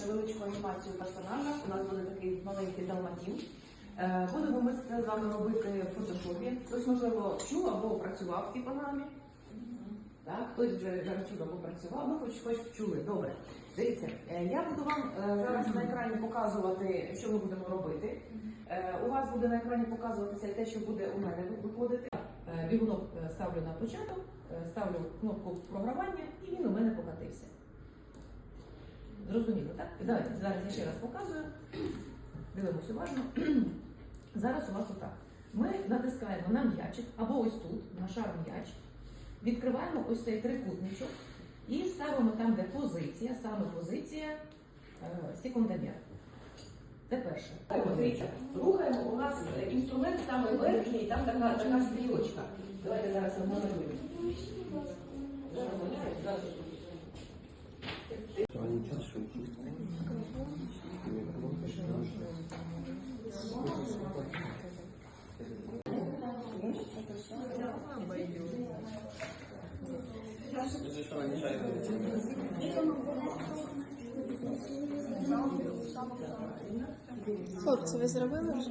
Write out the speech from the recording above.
невеличку анімацію персонажа. У нас буде такий маленький далматін. Е, Будемо ми з вами робити в фотошопі. Хтось, можливо, чув або працював в цій програмі. Так, хтось вже зараз чув або працював, ну хоч хоч чули. Добре. Дивіться, е, я буду вам е, зараз на екрані показувати, що ми будемо робити. У вас буде на екрані показуватися те, що буде у мене виходити. Бігунок ставлю на початок, ставлю кнопку програмування, і він у мене покатився. Давайте зараз я ще раз показую. Дивимось уважно. Зараз у вас отак. Ми натискаємо на м'ячик або ось тут, на шар м'яч. Відкриваємо ось цей трикутничок і ставимо там, де позиція, саме позиція е, секундомір. Це перше. Дивіться, рухаємо у нас інструмент саме верхній, там така, така стрілочка. Давайте зараз я малюємо. Зараз, зараз. Хлопці, ви зробили вже?